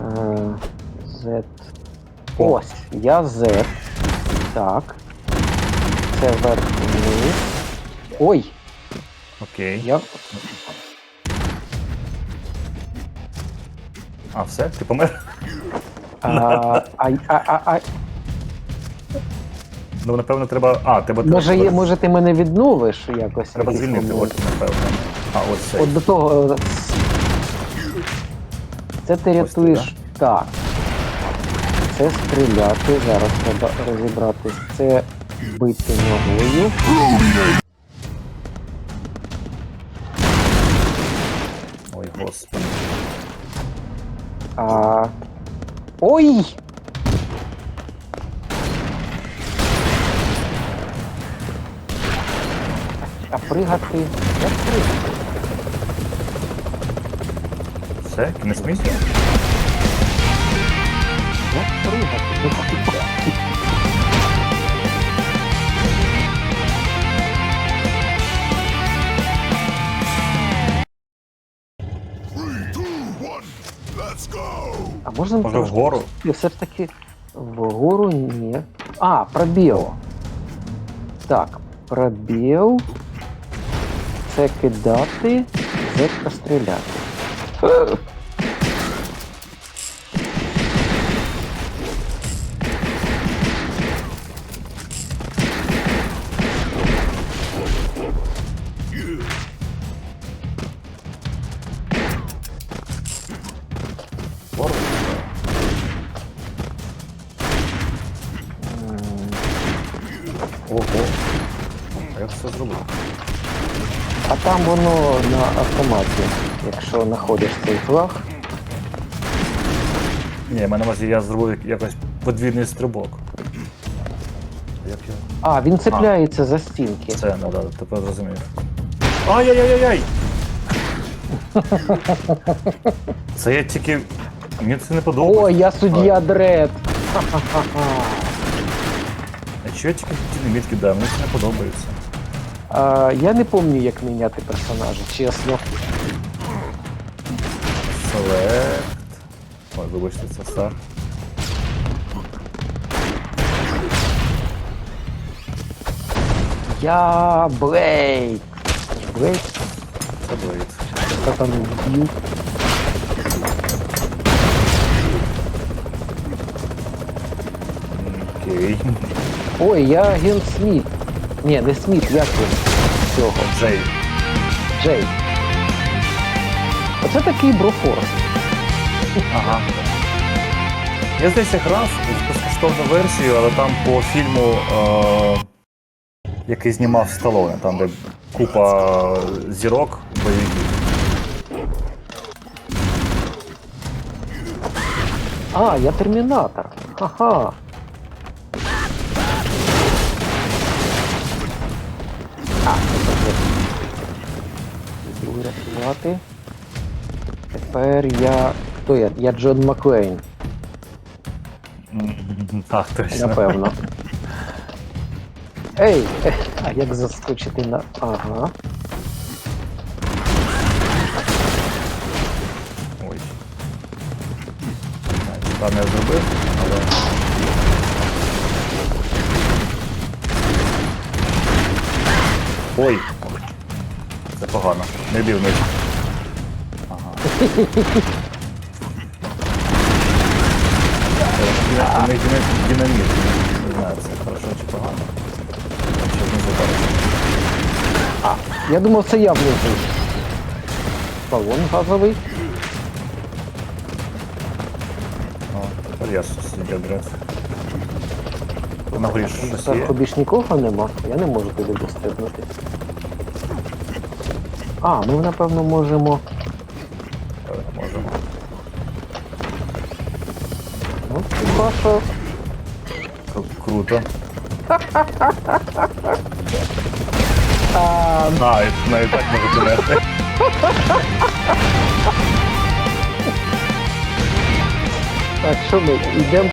Е, Z. Ось, я Z. Так. Це вверх вниз. Ой, Окей. я. А, все, ти помер? А, а, а, а, Ну, напевно, треба. А, тебе може, є, треба, може ти мене відновиш якось? треба звільнити, от, напевно. А, ось це. От до того. е, Це ти рятуєш. Так. Це стріляти. Зараз треба розібратись. Це бити ногою. Ой, господи. А... Ой! А пригати. Як пригати? Все, кінець пригати? А можна Може вгору? І все ж таки вгору ні. А, пробіл. Так, пробіл. Це кидати, це стріляти. Ого. А як це зробив? А там воно на автоматі. Якщо знаходиш цей флаг, Ні, в мене увазі я зробив якось подвійний стрибок. Як я. а, він цепляється за стінки. Це, ну да, тепер зрозумів. Ай-яй-яй-яй! Це я тільки. Мені це не подобається. О, я суддя Дред! А чого я тільки динаміт кидаю? Мені це не подобається. А, я не пам'ятаю, як міняти персонажа, чесно. Селект. Ой, вибачте, це стар. Я Блейд! Блейд? Це блейд. Що там б'ю? Окей. Ой, я агент Сміт. Ні, не Сміт, як він? Цього. Джей. Джей. Оце такий брофорс. Ага. Я здається грав безкоштовну версію, але там по фільму, е- який знімав Сталоне, там де купа зірок бойовиків. А, я термінатор. Ага. А, це Іду рятувати. Тепер я. Хто я? Я Джон Маклейн, Так, точно. напевно. Ей! ех, А як заскочити на. Ага. Ой. Там я зробив, але. Ой! Це погано. Не бів динаміт, динаміт. Не знаю, це хорошо чи погано. Забариться. Я думав, це я влізу. Балон газовий. О, тепер я сидів дрес. На горі щось є. Зверху більш нікого нема, я не можу туди достигнути. А, ми напевно можемо. Ну, ты пошел. Как Круто. А, Навіть, навіть так можу померти. так, що ми йдемо